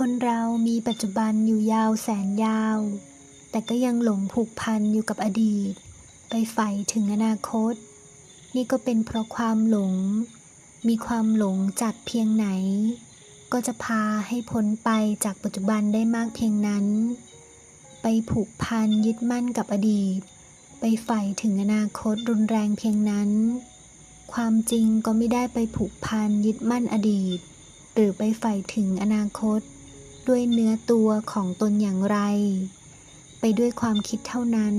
คนเรามีปัจจุบันอยู่ยาวแสนยาว แต่ก็ยังหลงผูกพันอยู่กับอดีต ไปใฝ่ถึงอนาคต นี่ก็เป็นเพราะความหลง มีความหลงจัดเพียงไหน ก็จะพาให้พ้นไปจากปัจจุบันได้มากเพียงนั้น ไปผูกพันยึดมั่นกับอดีต ไปใฝ่ถึงอนาคตรุนแรงเพียงนั้น ความจริงก็ไม่ได้ไปผูกพันยึดมั่นอดีต หรือไปใฝ่ถึงอนาคต ด้วยเนื้อตัวของตนอย่างไร ไปด้วยความคิดเท่านั้น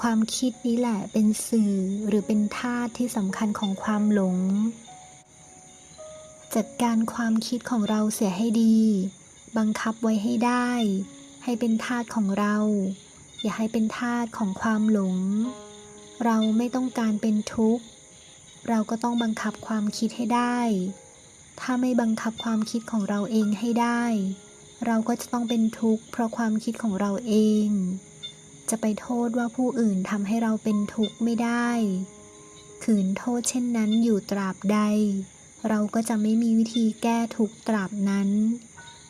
ความคิดนี้แหละเป็นสื่อหรือเป็นธาตุที่สำคัญของความหลง จัดการความคิดของเราเสียให้ดี บังคับไว้ให้ได้ ให้เป็นทาสของเรา อย่าให้เป็นทาสของความหลง เราไม่ต้องการเป็นทุกข์ เราก็ต้องบังคับความคิดให้ได้ ถ้าไม่บังคับความคิดของเราเองให้ได้ เราก็จะต้องเป็นทุกข์เพราะความคิดของเราเอง จะไปโทษว่าผู้อื่นทำให้เราเป็นทุกข์ไม่ได้ ขืนโทษเช่นนั้นอยู่ตราบใด เราก็จะไม่มีวิธีแก้ทุกข์ตราบนั้น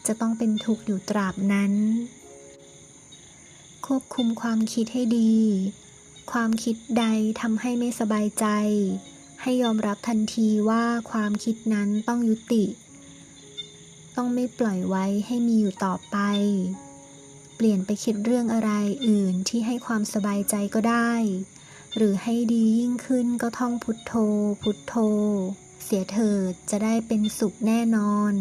จะต้องเป็นทุกข์อยู่ตราบนั้น ควบคุมความคิดให้ดี ความคิดใดทำให้ไม่สบายใจ ให้ยอมรับทันทีว่าความคิดนั้นต้องยุติ ต้องไม่ปล่อยไว้ให้มีอยู่ต่อไป เปลี่ยนไปคิดเรื่องอะไรอื่นที่ให้ความสบายใจก็ได้ หรือให้ดียิ่งขึ้นก็ท่องพุทโธ พุทโธ เสียเถิดจะได้เป็นสุขแน่นอน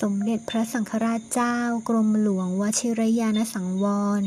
สมเด็จพระสังฆราชเจ้ากรมหลวงวชิรยานสังวร